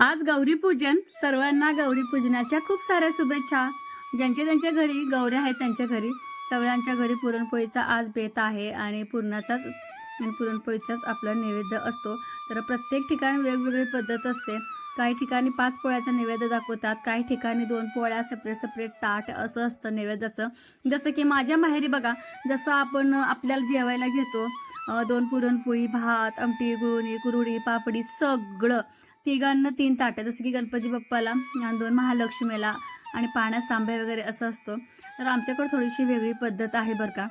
आज गौरी पूजन सर्वांना गौरी पूजनाच्या खूप साऱ्या शुभेच्छा. ज्यांच्या त्यांच्या घरी गौऱ्या आहेत त्यांच्या घरी. सगळ्यांच्या घरी पुरणपोळीचा आज बेत आहे आणि पुरणाचाच आणि पुरणपोळीचाच आपला नैवेद्य असतो. तर प्रत्येक ठिकाणी वेगवेगळी पद्धत असते. काही ठिकाणी पाच पोळ्याचा नैवेद्य दाखवतात काही ठिकाणी दोन पोळ्या सेपरेट सेपरेट ताट असं असतं नैवेद्याचं. जसं की माझ्या माहेरी बघा जसं आपण आपल्याला जेवायला घेतो दोन पुरणपोळी भात आमटी गुळणी कुरुडी पापडी सगळं. तिघांना तीन ताटं जसं की गणपती बाप्पाला आणि दोन महालक्ष्मीला आणि पाण्यास तांबे वगैरे असं असतो. तर आमच्याकडे थोडीशी वेगळी पद्धत आहे बरं का.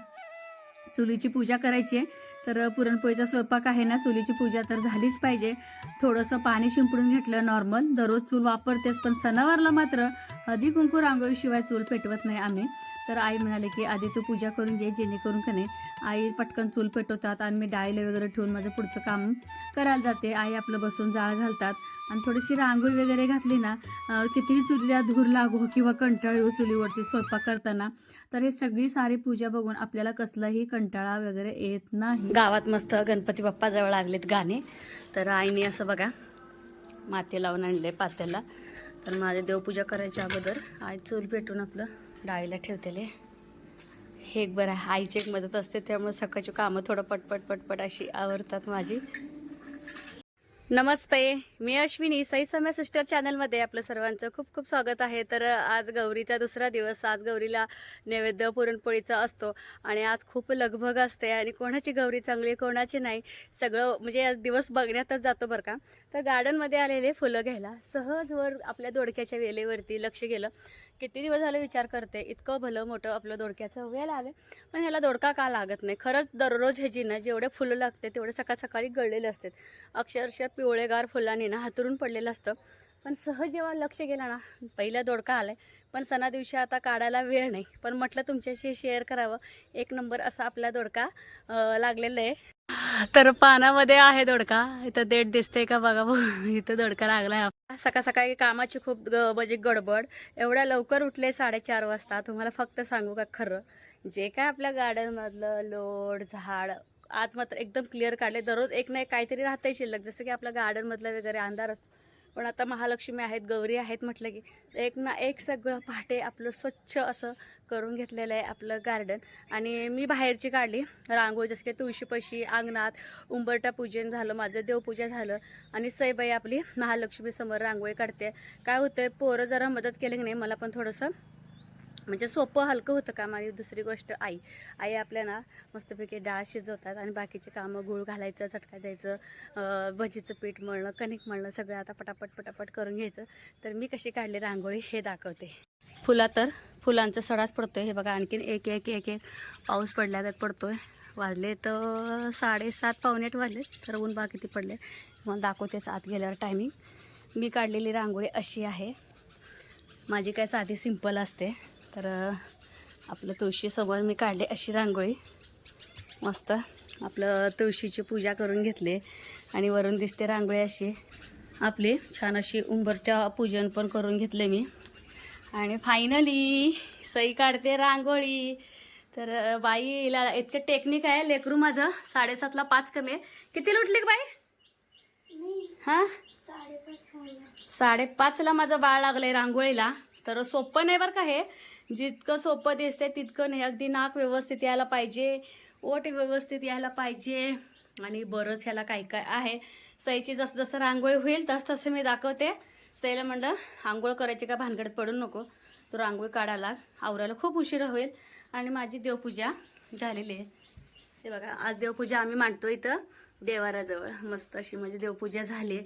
चुलीची पूजा करायची आहे तर पुरणपोळीचा स्वयंपाक आहे ना चुलीची पूजा तर झालीच पाहिजे. थोडंसं पाणी शिंपडून घेतलं नॉर्मल दररोज चूल वापरतेच पण सणावारला मात्र हळदी कुंकू रांगोळीशिवाय चूल पेटवत नाही आम्ही. तर आई म्हणाले की आधी तू पूजा करून घे जेणेकरून का नाही आई पटकन चूल पेटवतात आणि मी डाळीला वगैरे ठेवून माझं पुढचं काम करायला जाते. आई आपलं बसून जाळ घालतात आणि थोडीशी रांगोळी वगैरे घातली ना कितीही चुलीला धूर लागो किंवा कंटाळ येऊ चुलीवरती स्वयंपाक करताना तर हे सगळी सारी पूजा बघून आपल्याला कसलाही कंटाळा वगैरे येत नाही. गावात मस्त गणपती बाप्पा जवळ लागलेत गाणे. तर आईने असं बघा माती लावून आणले पात्याला. तर माझे देवपूजा करायच्या अगोदर आई चूल पेटून आपलं डाळीला ठेवतेले. हे एक बरं आहे. आईची एक मदत असते त्यामुळे सकाळची कामं थोडं पटपट पटपट अशी आवडतात माझी. नमस्ते. मी अश्विनी सई समय सिस्टर चॅनलमध्ये आपलं सर्वांचं खूप खूप स्वागत आहे. तर आज गौरीचा दुसरा दिवस आज गौरीला नैवेद्य पुरणपोळीचा असतो आणि आज खूप लगभग असते आणि कोणाची गौरी चांगली कोणाची नाही. सगळं म्हणजे आज दिवस बघण्यातच जातो बरं का. तर गार्डनमध्ये आलेले फुलं घ्यायला. सहजवर आपल्या दोडक्याच्या वेलेवरती लक्ष गेलं. किती दिवस झाले विचार करते. इतकं भलं मोठं आपलं दोडक्याचं वेळ आलं. पण ह्याला दोडका का लागत नाही? खरंच दररोज ह्याची ना जेवढे फुलं लागते तेवढे सकाळ सकाळी गळलेले असतात. अक्षरशः पिवळेगार फुलांनी ना हातरून पडलेलं असतं. पण सहज जेव्हा लक्ष गेलं ना पहिला दोडका आलाय. पण सणा दिवशी आता काढायला वेळ नाही. पण म्हटलं तुमच्याशी शेअर करावं. एक नंबर असा आपला दोडका लागलेला आहे. तर पानामध्ये आहे दोडका. इथं देठ दिसते का बघा इथं दोडका लागलाय. सकाळ सकाळी कामाची खूप ग- म्हणजे गडबड. एवढ्या लवकर उठले साडेचार वाजता. तुम्हाला फक्त सांगू का खरं? जे काय आपल्या गार्डनमधलं लोड झाड आज मात्र एकदम क्लिअर काढले. दररोज एक ना एक काहीतरी राहते शिल्लक. जसं की आपल्या गार्डनमधलं वगैरे अंधार असतो. पण आता महालक्ष्मी आहेत गौरी आहेत म्हटलं की एक ना एक सगळं पहाटे आपलं स्वच्छ असं करून घेतलेलं आहे आपलं गार्डन आणि मी बाहेरची काढली रांगोळी जसं की तुळशीपशी अंगणात उंबरटा पूजन झालं माझं देवपूजा झालं. आणि सईबाई आपली महालक्ष्मी समोर रांगोळी काढते. काय होतं पोरं जरा मदत केली की नाही मला पण थोडंसं म्हणजे सोपं हलकं होतं काम आणि दुसरी गोष्ट आई. आई आपल्या ना मस्तपैकी डाळ शिजवतात आणि बाकीचे कामं गुळ घालायचं चटका द्यायचं भजीचं पीठ मळणं कणिक मळणं सगळं आता पटापट पटापट करून घ्यायचं. तर मी कशी काढली रांगोळी हे दाखवते. फुला तर फुलांचा सडाच पडतोय. हे बघा आणखीन एक एक एक एक पाऊस पडल्या पडतो पडतोय. वाजले तर साडेसात पावणे आठ वाजले तर ऊन बा किती पडले? मला दाखवतेच आत गेल्यावर टायमिंग मी काढलेली रांगोळी अशी आहे. माझी काय साधी सिंपल असते. तर आपलं तुळशीसमोर मी काढले अशी रांगोळी. मस्त. आपलं तुळशीची पूजा करून घेतली आणि वरून दिसते रांगोळी अशी. आपली छान अशी उंबरच्या पूजन पण करून घेतले मी. आणि फायनली सई काढते रांगोळी. तर बाई बाईला इतकं टेक्निक आहे लेकरू माझं. साडेसातला पाच कमी आहे. किती लुटले बाई? हां? साडेपाचला माझं बाळ लागलंय रांगोळीला. तर सोपं नाही बरं का हे? जितकं सोपं दिसते तितकं नाही. अगदी नाक व्यवस्थित यायला पाहिजे ओट व्यवस्थित यायला पाहिजे आणि बरंच ह्याला काय काय आहे. सईची जसं जसं रांगोळी होईल तस तसं मी दाखवते. सईला म्हणलं आंघोळ करायची का? भानगडत पडू नको. तो रांगोळी काढायला. आवरायला खूप उशिरा होईल. आणि माझी देवपूजा झालेली आहे. ते बघा आज देवपूजा आम्ही मांडतो इथं देवाराजवळ मस्त अशी माझी देवपूजा झाली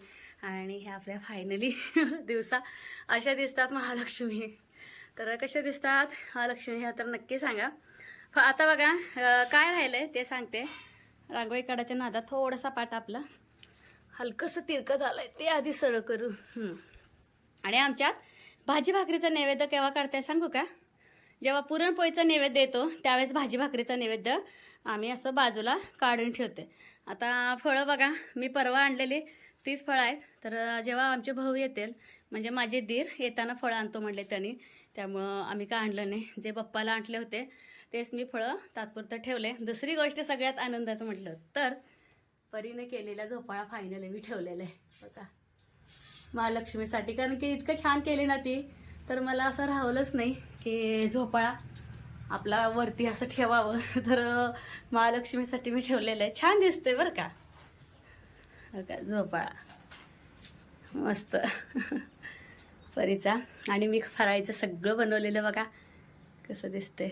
आणि ह्या आपल्या फायनली दिवसा अशा दिसतात महालक्ष्मी. तर कशा दिसतात? महालक्ष्मी ह्या तर नक्की सांगा. फ- आता बघा काय राहिलं आहे ते सांगते. रांगोळी काढायच्या नादात थोडासा पाट आपला. हलकंसं तिरकं झालं आहे ते आधी सरळ करू. आणि आमच्यात भाजी भाकरीचं नैवेद्य केव्हा काढते सांगू का? जेव्हा पुरणपोळीचा नैवेद्य येतो त्यावेळेस भाजी भाकरीचा नैवेद्य आम्ही असं बाजूला काढून ठेवते. आता फळं बघा मी परवा आणलेली. तीच फळं आहेत. तर जेव्हा आमचे भाऊ येतील म्हणजे माझे दीर येताना फळं आणतो म्हणले त्यांनी. त्यामुळं आम्ही काय आणलं नाही. जे पप्पाला आणले होते तेच मी फळं तात्पुरतं ठेवले. दुसरी गोष्ट सगळ्यात आनंदाचं म्हटलं तर परीने केलेला झोपाळा फायनल मी ठेवलेला आहे बघा. महालक्ष्मीसाठी. कारण की इतकं छान केली ना ती तर मला असं राहवलंच नाही की झोपाळा आपला वरती असं ठेवावं. तर महालक्ष्मीसाठी मी ठेवलेलं आहे. छान दिसते बरं का? का झोपाळा मस्त. परीचा. आणि मी फराळीचं सगळं बनवलेलं बघा. कसं दिसते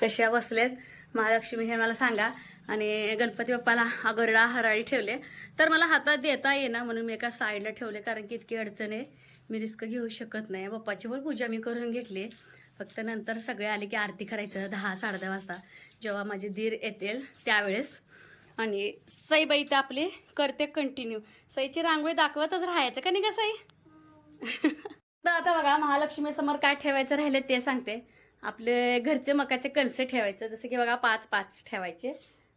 कशा बसलेत? महालक्ष्मी हे मला सांगा. आणि गणपती बाप्पाला अगरडा हराळी ठेवले. तर मला हातात देता येईना म्हणून मी एका साईडला ठेवले कारण की इतकी अडचण आहे. मी रिस्क घेऊ शकत नाही. बाप्पाची पण पूजा मी करून घेतली. फक्त नंतर सगळे आले की आरती करायचं दहा साडे दहा वाजता. जेव्हा माझे दीर येतील त्यावेळेस आणि सईबाई तर आपली करते कंटिन्यू सईची रांगोळी दाखवतच राहायचं का नाही का सई? तर आता बघा महालक्ष्मी समोर काय ठेवायचं राहिले ते सांगते. आपले घरचे मकाचे कणसे ठेवायचं जसं की बघा पाच पाच ठेवायचे.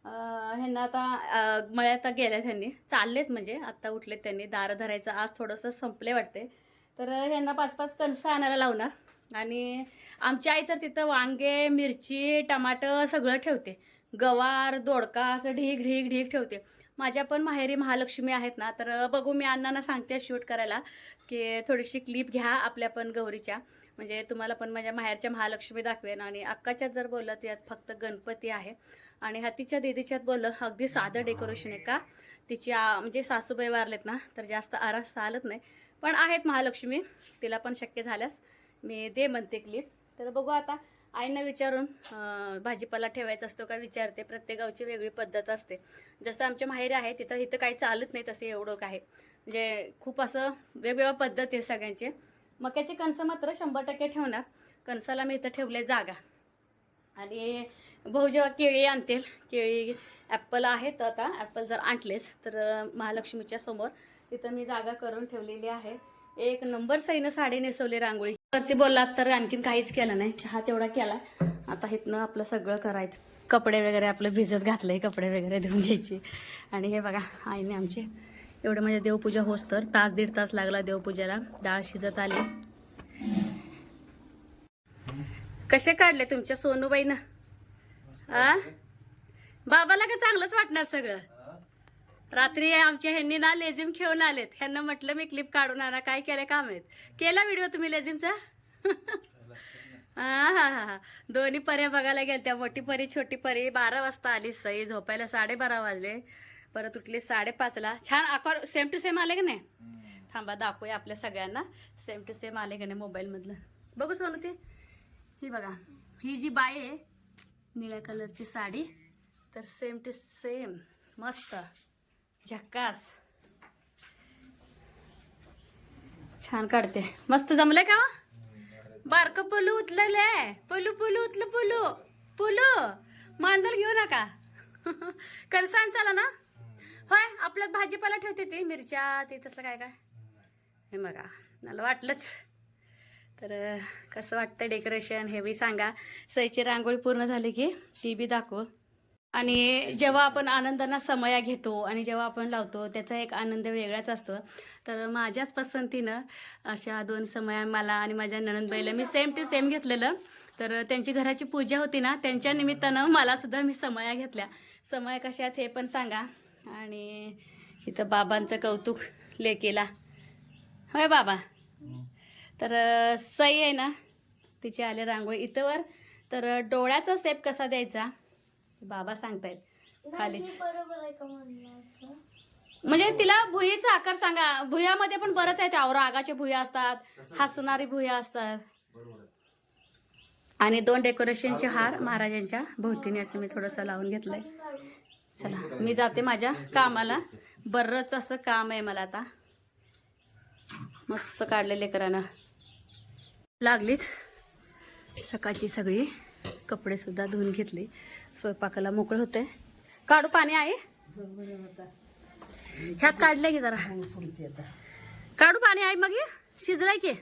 ह्यांना आता मळ्यात गेल्या त्यांनी चाललेत म्हणजे आत्ता उठलेत त्यांनी. दारं धरायचं आज थोडंसं संपले वाटते. तर ह्यांना पाच पाच कणसं आणायला लावणार. आणि आमची आई तर तिथं वांगे मिरची टमाटर सगळं ठेवते. गवार दोडका असं ढीग ढीग ढीग ठेवते. माझ्या पण माहेरी महालक्ष्मी आहेत ना तर बघू मी अण्णांना सांगते शूट करायला की थोडीशी क्लिप घ्या आपल्या पण गौरीच्या. म्हणजे तुम्हाला पण माझ्या माहेरच्या महालक्ष्मी दाखवेन आणि अक्काच्यात जर बोललं तर यात फक्त गणपती आहे. आणि हातीच्या दीदीच्यात बोललं अगदी साधं डेकोरेशन आहे का? तिची म्हणजे सासूबाई वारलेत ना तर जास्त आरास चालत नाही. पण आहेत महालक्ष्मी तिला पण शक्य झाल्यास मी दे म्हणते क्लिप. तर बघू आता आईंना विचारून भाजीपाला ठेवायचा असतो का विचारते. प्रत्येक गावची वेगळी पद्धत असते. जसं आमच्या माहेरी आहे तिथं इथं काही चालत नाही तसं एवढं काय म्हणजे खूप असं वेगवेगळ्या पद्धत आहे सगळ्यांचे. मक्याची कणसं मात्र शंभर टक्के ठेवणार. कणसाला मी इथं ठेवले जागा. आणि भाऊ जेव्हा केळी आणतील केळी ॲपल आहेत आता. ॲपल जर आणलेच तर महालक्ष्मीच्या समोर तिथं मी जागा करून ठेवलेली आहे. एक नंबर साईनं साडी नेसवली रांगोळी वरती बोललात तर आणखीन काहीच केलं नाही. चहा तेवढा केला. आता इथनं आपलं सगळं करायचं. कपडे वगैरे आपलं भिजत घातलंय कपडे वगैरे धुवून घ्यायचे. आणि हे बघा आईने आमचे एवढं म्हणजे देवपूजा होस तर तास दीड तास लागला देवपूजेला. डाळ शिजत आली. कसे काढले तुमच्या सोनूबाईनं? आ? बाबाला का चांगलंच वाटणार सगळं? रात्री आमच्या ह्यांनी ना लेझिम खेळून आलेत. ह्यांना म्हटलं मी क्लिप काढून आणा. काय केलं काम आहेत? केला व्हिडिओ तुम्ही लेझिमचा? हा हा हा हा दोन्ही पर्या बघायला गेल्या मोठी परी छोटी परी. बारा वाजता आली सई. झोपायला साडेबारा वाजले. परत उठली साडेपाचला. छान आकार सेम टू सेम आले की नाही? थांबा दाखवूया आपल्या सगळ्यांना. सेम टू सेम आले की नाही मोबाईलमधलं बघू सोनू ते. ही बघा. ही जी बाई आहे निळ्या कलरची साडी तर सेम टू सेम मस्त. झक्कास छान काढते. मस्त जमलंय का हो? बारक पुलू उतलंय पलू पुलू उतलं पलू. पुलू. मांदल घेऊ नका. कणसान चला ना. होय आपल्यात भाजीपाला ठेवते ती मिरच्या ते तसलं काय काय? हे बघा मला वाटलंच. तर कसं वाटतं डेकोरेशन हे बी सांगा. सईची रांगोळी पूर्ण झाली की ती बी दाखव. आणि जेव्हा आपण आनंदांना समया घेतो आणि जेव्हा आपण लावतो त्याचा एक आनंद वेगळाच असतो. तर माझ्याच पसंतीनं अशा दोन समया मला आणि माझ्या ननंदबाईला मी सेम टू सेम घेतलेलं. तर त्यांची घराची पूजा होती ना त्यांच्या निमित्तानं मला सुद्धा मी समया घेतल्या. समया कशा आहेत हे पण सांगा. आणि इथं बाबांचं कौतुक लेकेला. होय बाबा? तर सई आहे ना तिची आले रांगोळी इथंवर. तर डोळ्याचा सेप कसा द्यायचा? बाबा सांगतायत. खालीच. बरोबर आहे का म्हणलं असं? म्हणजे तिला भुईचा आकार सांगा. भुयामध्ये पण बरंच आहे त्यावर रागाचे भुया असतात हसणारी भुया असतात. आणि दोन डेकोरेशनचे हार महाराजांच्या भोवतीने असं मी थोडंसं लावून घेतलंय. चला मी जाते माझ्या कामाला. बरंच असं काम आहे मला आता. मस्त काढले लेकरानं. लागलीच. सकाळची सगळी कपडे सुद्धा धुवून घेतली. स्वयंपाकाला मोकळं होते काढू पाणी आहे ह्यात काढलंय की जरा. काढू पाणी आहे मग शिजलाय शिजलंय की?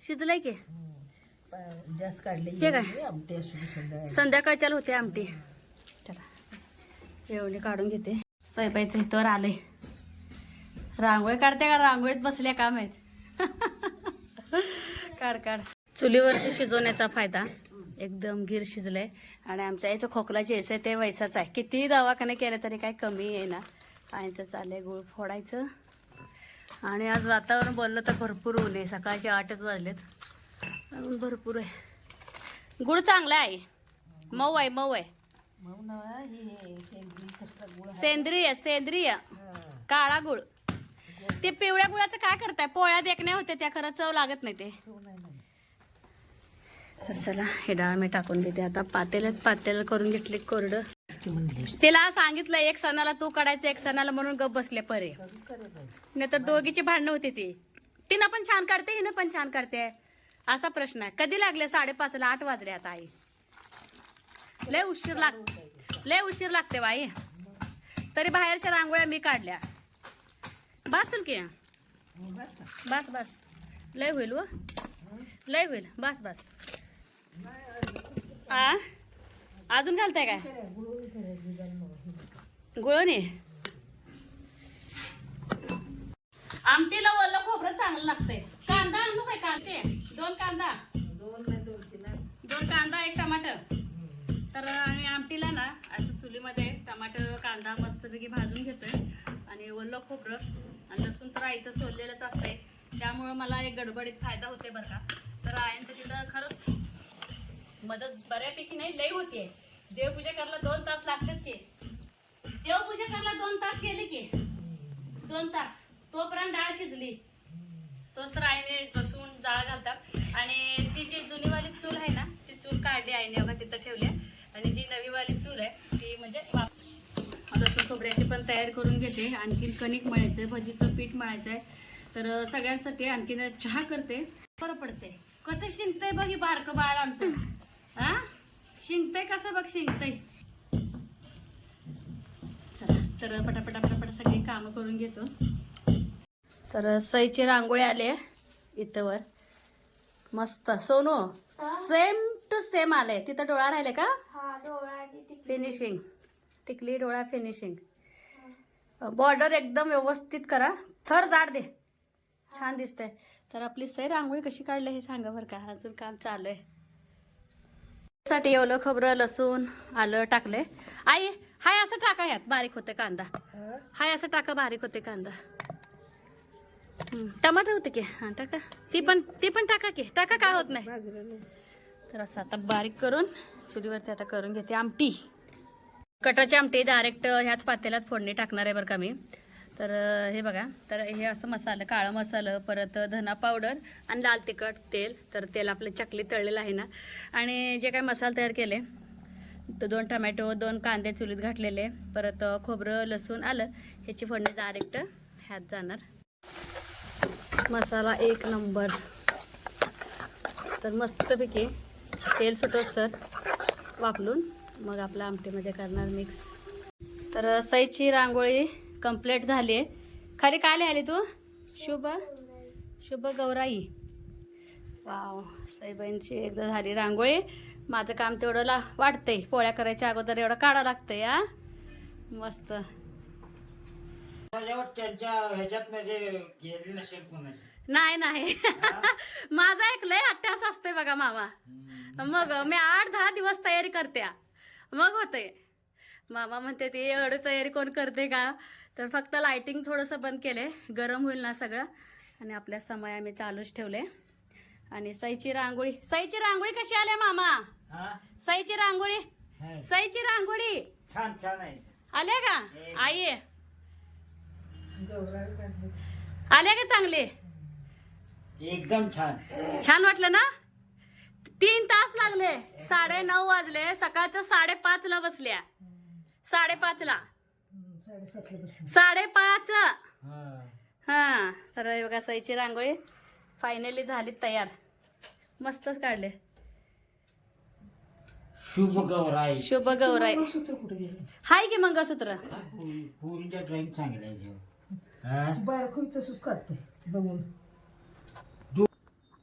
शिजलंय की? जास्त काढले हे काय? संध्याकाळच्या संध्याकाळच्याला होते आमटी. चला एवढी काढून घेते. स्वयंपायचं इथवर आलंय. रांगोळी काढते का? रांगोळीत बसल्या काम आहेत काढ काढ. चुलीवरती शिजवण्याचा फायदा. एकदम गिर शिजलंय. आणि आमच्या याचं खोकला जे आहे ते वैसाच आहे. किती दवाखाने केले तरी काही कमी आहे ना. आईचं चाललंय गुळ फोडायचं. आणि आज वातावरण बोललं तर भरपूर ऊन आहे. सकाळचे आठच वाजलेत. ऊन भरपूर आहे. गुळ चांगला आहे. मऊ आहे मऊ आहे. आहे. सेंद्रिय सेंद्रिय. काळा गुळ. ते पिवळ्या गुळाचं काय करताय? पोळ्या देखण्या होते त्या खरं चव लागत नाही ते. तर चला हे डाळ मी टाकून देते. आता पातेल्यात पातेल करून घेतले कोरडं. तिला सांगितलं एक सणाला तू काढायचं एक सणाला म्हणून गप बसले परे. नाही तर दोघीची भांडणं होती ती. तिनं पण छान काढते हिनं पण छान काढते. असा प्रश्न आहे. कधी लागले साडेपाचला आठ वाजले आता आई? लय उशीर लाग लय उशीर लागते बाई. तरी बाहेरच्या रांगोळ्या मी काढल्या. बसल की बस बस. लय होईल व. लय होईल. बस बस. आ? अजून घालताय काय? करे, गुळ करे, दुधाला मग नका. गुळणी आमटीला ओलं खोबरं चांगलं लागतंय. कांदा आणू काय? कांदे? दोन कांदा? दोन कांदा एक टमाटर. तर आणि आमटीला ना असं चुलीमध्ये टमाटर कांदा मस्तपैकी भाजून घेतोय. आणि ओलं खोबरं आणि लसूण तर इथं सोललेलंच असतंय. त्यामुळं मला एक गडबडीत फायदा होते बरं का. तर आयांचं तिथं खरंच मदत बऱ्यापैकी नाही लई होतीये. देवपूजा करायला दोन तास लागतात की. देवपूजा करायला दोन तास गेले की. दोन तास. तोपर्यंत डाळ शिजली. तोच तर आईने बसून जाळ घालतात. आणि ती जी जुनीवाली चूल आहे ना ती चूल काढली आईने बघा तिथं ठेवली आहे. आणि जी नवीवाली चूल आहे ती म्हणजे लसूण खोबऱ्याची पण तयार करून घेते. आणखीन कणिक मळायचं भजीचं पीठ मळायचं आहे तर सगळ्यांसाठी आणखीन चहा करते. बरं पडते कसं शिंकतंय बघी बारकं बाळ आमचं. हा? शिंकतंय कसं बघ शिंकतंय. चला तर पटापटा पटापट सगळी कामं करून घेतो. तर सईची रांगोळी आली इथं वर. मस्त. सोनू सेम टू सेम आले. तिथं डोळा राहिले का? फिनिशिंग टिकली डोळा फिनिशिंग बॉर्डर एकदम व्यवस्थित करा. थर जाड दे. छान दिसतंय. तर आपली सई रांगोळी कशी काढली हे सांगा बरं का. अजून काम चालू आहे. साठी ओलं खोबरं लसूण आलं टाकलंय. आई हाय असं टाका ह्यात बारीक होते कांदा. हाय असं टाका बारीक होते कांदा. टमाटर होते की? हां टाका. ती पण ती पण टाका की. टाका काय होत नाही. नाही. तर असं आता बारीक करून चुलीवरती आता करून घेते आमटी. कटाची आमटी डायरेक्ट ह्याच पातेल्यात फोडणी टाकणार आहे बरं का मी. तर हे बघा. तर हे असं मसालं काळं मसालं परत धना पावडर आणि लाल तिखट तेल. तर तेल आपलं चकली तळलेलं आहे ना. आणि जे काय मसाले तयार केले तर दोन टमॅटो दोन कांदे चुलीत घातलेले परत खोबरं लसूण आलं. ह्याची फोडणी डायरेक्ट ह्यात जाणार. मसाला एक नंबर. तर मस्तपैकी तेल सुटोस तर वापरून मग आपल्या आमटीमध्ये करणार मिक्स. तर सईची रांगोळी कंप्लीट झाली आहे. खरी काय लिहाली तू? शुभ. शुभ गौराई. वाव सईबाईंची एकदा झाली रांगोळी. माझं काम तेवढं ला वाटतंय पोळ्या करायच्या अगोदर एवढं काढा लागतंय हा. मस्त. त्यांच्या नसेल कोणाची. नाही नाही. माझा एक लय अट्टास असतोय बघा मामा. मग मी आठ दहा दिवस तयारी करते मग होते मामा म्हणते ती एवढी तयारी कोण करते का? तर फक्त लाइटिंग थोडंसं बंद केले गरम होईल ना सगळं. आणि आपल्या समय आम्ही चालूच ठेवले आणि सईची रांगोळी. सईची रांगोळी कशी आल्या मामा? हा? सईची रांगोळी. हा. सईची रांगोळी. छान छान आहे. आल्या का? आई. आल्या का चांगले? एकदम छान. छान वाटलं ना? तीन तास लागले. साडे नऊ वाजले. सकाळचं साडेपाच ला बसल्या. साडेपाच ला. साडेपाच. हा. हा तर हे बघा सईची रांगोळी फायनली झाली तयार. मस्तच काढले. शुभ गौराई शुभ गेले? हाय की मंगळसूत्र? ड्रॉइंग चांगलं आहे. हा? बारखून तसंच काढते बघून.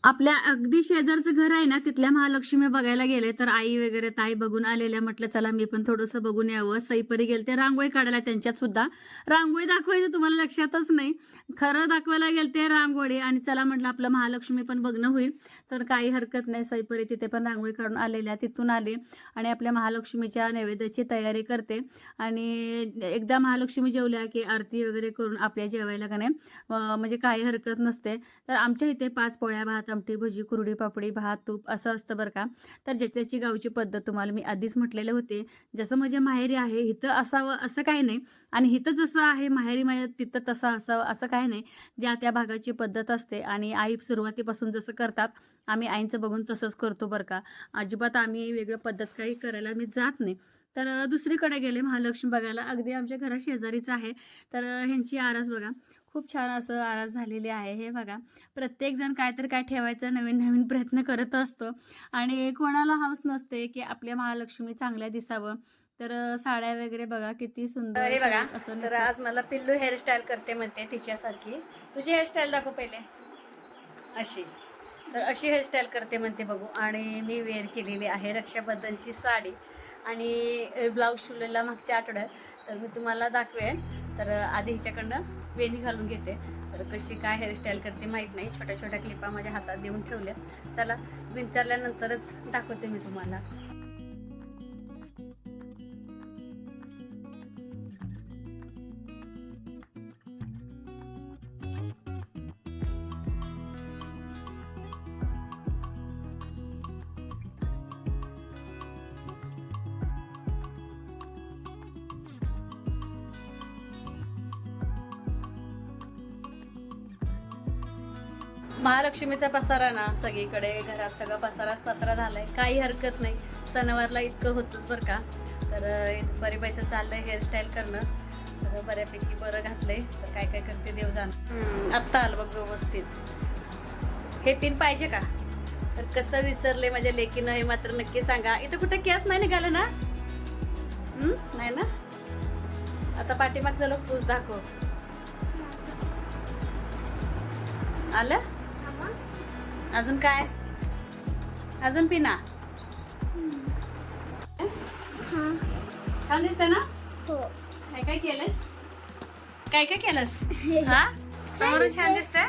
आपल्या अगदी शेजारचं घर आहे ना तिथल्या महालक्ष्मी बघायला गेले तर आई वगैरे ताई बघून आलेल्या म्हटलं चला मी पण थोडंसं बघून यावं. सईपरी गेलते रांगोळी काढायला त्यांच्यात सुद्धा. रांगोळी दाखवायचं तुम्हाला लक्षातच नाही. खरं दाखवायला गेलते रांगोळी आणि चला म्हटलं आपलं महालक्ष्मी पण बघणं होईल. तर काही हरकत नाही सईपरी तिथे पण रांगोळी काढून आलेल्या तिथून आले आणि आपल्या महालक्ष्मीच्या नैवेद्याची तयारी करते. आणि एकदा महालक्ष्मी जेवल्या की आरती वगैरे करून आपल्या जेवायला का नाही म्हणजे काही हरकत नसते. तर आमच्या इथे पाच पोळ्या भात आमटी भजी कुरडी पापडी भात तूप असं असतं बरं का. तर ज्याची गावची पद्धत तुम्हाला मी आधीच म्हटलेले होते. जसं माझ्या माहेरी आहे इथं असावं असं काही नाही. आणि इथं जसं आहे माहेरी माझ्या तिथं तसं असावं असं काही नाही. ज्या त्या भागाची पद्धत असते आणि आई सुरुवातीपासून जसं करतात आम्ही आईंचं बघून तसंच करतो बरं का. अजिबात आम्ही वेगळं पद्धत काही करायला मी जात नाही. तर दुसरीकडे गेले महालक्ष्मी बघायला. अगदी आमच्या घरा शेजारीच आहे. तर ह्यांची आरास बघा. खूप छान असं आरास झालेली आहे हे बघा. प्रत्येकजण काय तर काय ठेवायचं नवीन नवीन प्रयत्न करत असतो. आणि कोणाला हौस नसते की आपल्या महालक्ष्मी चांगल्या दिसावं. तर साड्या वगैरे बघा किती सुंदर हे बघा. असं तर. आज मला पिल्लू हेअरस्टाईल करते म्हणते तिच्यासारखी. तुझी हेअरस्टाईल दाखव पहिले. अशी. तर अशी हेअरस्टाईल करते म्हणते बघू. आणि मी वेअर केलेली आहे रक्षाबंधनची साडी. आणि ब्लाऊज शिवलेला मागच्या आठवड्यात तर मी तुम्हाला दाखवेन. तर आधी हिच्याकडनं वेणी घालून घेते. तर कशी काय हेअरस्टाईल करते माहीत नाही. छोट्या छोट्या क्लिपा माझ्या हातात देऊन ठेवल्या. चला विचारल्यानंतरच दाखवते मी तुम्हाला. महालक्ष्मीचा पसारा ना सगळीकडे घरात सगळं पसाराच पसारा झालाय. काही हरकत नाही. सणवारला इतकं होतंच बरं का. तर अं, बरीबाईचं चाललंय हेअरस्टाईल करणं. तर बऱ्यापैकी बरं घातलंय. तर काय काय करते देव जाण. आत्ता आलं बघ व्यवस्थित. हे पिन पाहिजे का? तर कसं विचारलंय माझ्या लेकीनं हे मात्र नक्की सांगा. इथं कुठं केस नाही निघालं ना? नाही ना? आता पाठीमाग झालं पूस दाखव. आलं? अजून काय? अजून पिना? छान दिसतंय ना? काय काय केलंस? काय काय केलंस? हा? समोरून छान दिसतंय?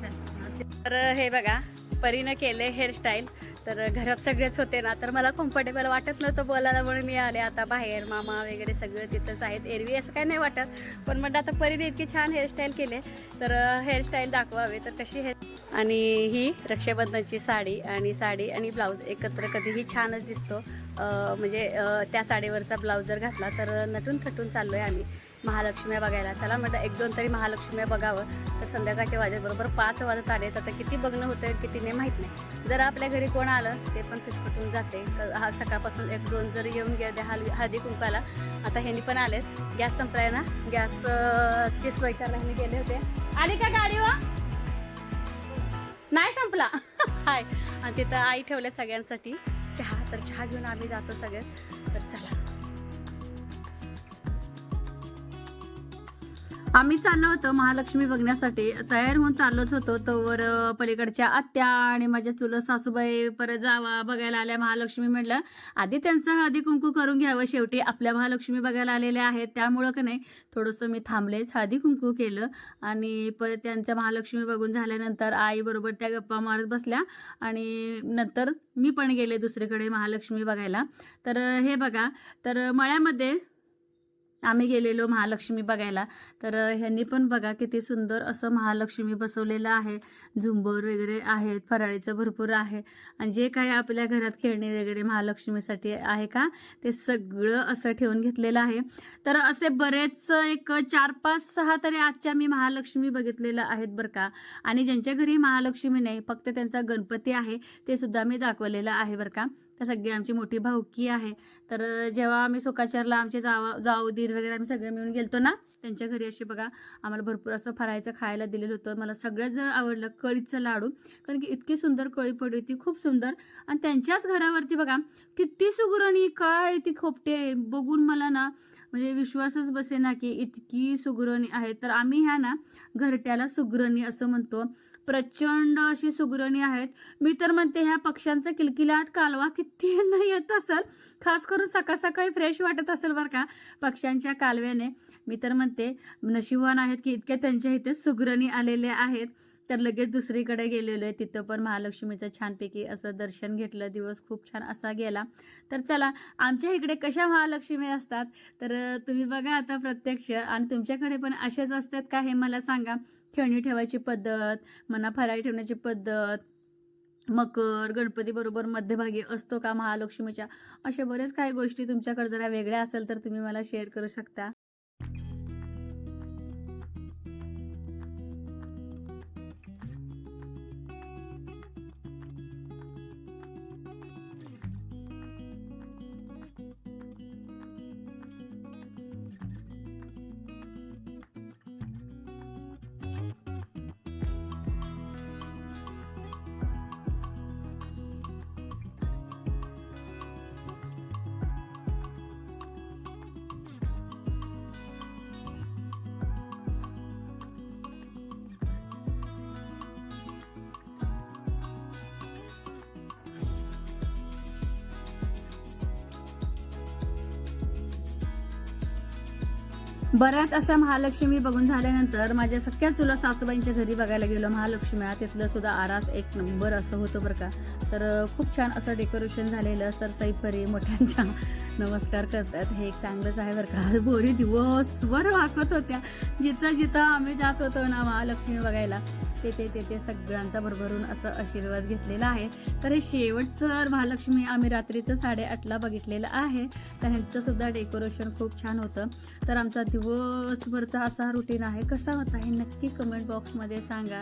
चल, तर हे बघा परीनं केले हेअरस्टाईल. तर घरात सगळेच होते ना तर मला कम्फर्टेबल वाटत नव्हतं बोलायला म्हणून मी आले आता बाहेर. मामा वगैरे सगळं तिथंच आहेत. एरवी असं काही नाही वाटत पण म्हटलं आता परीने इतकी छान हेअरस्टाईल केले तर हेअरस्टाईल दाखवावे. तर कशी हेअर आणि ही रक्षाबंधनची साडी आणि साडी आणि ब्लाऊज एकत्र कधीही छानच दिसतो. म्हणजे त्या साडीवरचा ब्लाऊज जर घातला तर नटून थटून चाललो आहे आम्ही. महालक्ष्म्या बघायला. चला म्हटलं एक दोन तरी महालक्ष्म्या बघावं. तर संध्याकाळच्या वाजेत बरोबर पाच वाजत आले. तर आता किती बघणं होतं किती नाही माहीत नाही. जर आपल्या घरी कोण आलं ते पण फिसकटून जाते. तर हा सकाळपासून एक दोन जर येऊन गेले हल हळदी कुंकाला आता ह्यांनी पण आलेत. गॅस संपलाय ना. गॅसची सोय करायला ह्यांनी गेले होते. आली का गाडीवर हो? नाही संपला. हाय. आणि तिथं आई ठेवल्या सगळ्यांसाठी चहा. तर चहा घेऊन आम्ही जातो सगळे तर चला. आम्ही चाललो होतो महालक्ष्मी बघण्यासाठी. तयार होऊन चाललोच होतो. तोवर पलीकडच्या आत्या आणि माझ्या चुलत सासूबाई परत जावा बघायला आल्या महालक्ष्मी म्हटलं. आधी त्यांचं हळदी कुंकू करून घ्यावं. शेवटी आपल्या महालक्ष्मी बघायला आलेल्या आहेत. त्यामुळं का नाही थोडंसं मी थांबलेच. हळदी कुंकू केलं आणि परत त्यांच्या महालक्ष्मी बघून झाल्यानंतर आईबरोबर त्या गप्पा मारत बसल्या आणि नंतर मी पण गेले दुसरीकडे महालक्ष्मी बघायला. तर हे बघा. तर मळ्यामध्ये आम्ही गेलेलो महालक्ष्मी बघायला. तर ह्यांनी पण बघा किती सुंदर असं महालक्ष्मी बसवलेलं आहे. झुंबर वगैरे आहेत फराळीचं भरपूर आहे. आणि जे काही आपल्या घरात खेळणे वगैरे महालक्ष्मीसाठी आहे का ते सगळं असं ठेवून घेतलेलं आहे. तर असे बरेच एक चार पाच सहा तरी आजच्या मी महालक्ष्मी बघितलेलं आहेत बरं का. आणि ज्यांच्या घरी महालक्ष्मी नाही फक्त त्यांचा गणपती आहे ते सुद्धा मी दाखवलेलं आहे बरं का. तर सगळी आमची मोठी भाऊकी आहे. तर जेव्हा आम्ही सुकाचरला आमचे जावा जाऊ दीर वगैरे आम्ही सगळे मिळून गेलतो ना त्यांच्या घरी अशी बघा आम्हाला भरपूर असं फरायचं खायला दिलेलं होतं. मला सगळ्यात जर आवडलं कळीचं लाडू कारण की इतकी सुंदर कळी पडली होती खूप सुंदर. आणि त्यांच्याच घरावरती बघा किती सुगुराणी काय ती खोपटे बघून मला ना म्हणजे विश्वासच बसेना की इतकी सुगरणी आहे तर आम्ही ह्या ना घरट्याला सुगरणी असं म्हणतो. प्रचंड अशी सुगरणी आहेत. मी तर म्हणते ह्या पक्ष्यांचा किलकिलाट कालवा किती यांना येत असेल? खास करून सकाळ सकाळी फ्रेश वाटत असेल बरं का पक्ष्यांच्या कालव्याने. मी तर म्हणते नशिबान आहेत की इतक्या त्यांच्या इथे सुगरणी आलेले आहेत. तर लगेच दुसरीकडे गेलेलो आहे. तिथं पण महालक्ष्मीचं छानपैकी असं दर्शन घेतलं. दिवस खूप छान असा गेला. तर चला आमच्या इकडे कशा महालक्ष्मी असतात? तर तुम्ही बघा आता प्रत्यक्ष. आणि तुमच्याकडे पण असेच असतात का हे मला सांगा. खेळणी ठेवायची पद्धत मना फराळी ठेवण्याची पद्धत मकर गणपती बरोबर मध्यभागी असतो का महालक्ष्मीच्या? अशा बरेच काही गोष्टी तुमच्याकडे जरा वेगळ्या असेल तर तुम्ही मला शेअर करू शकता. बऱ्याच अशा महालक्ष्मी बघून झाल्यानंतर माझ्या सख्या तुला सासूबाईंच्या घरी बघायला गेलो. महालक्ष्मी तिथलं सुद्धा आरास एक नंबर असं होतं बरं का. तर खूप छान असं डेकोरेशन झालेलं सरसाई परी मोठ्यांच्या नमस्कार करतात. हे एक चांगलंच आहे बरं का. बोरी दिवसभर वाकत होत्या. जिथं जिथं आम्ही जात होतो ना महालक्ष्मी बघायला तेथे तेथे सगळ्यांचा भरभरून असं आशीर्वाद घेतलेला आहे. तर हे शेवटचं महालक्ष्मी आम्ही रात्रीचं साडेआठला बघितलेलं आहे. तर ह्यांचंसुद्धा डेकोरेशन खूप छान होतं. तर आमचा दिवसभरचा असा रुटीन आहे. कसा होता हे नक्की कमेंट बॉक्समध्ये सांगा.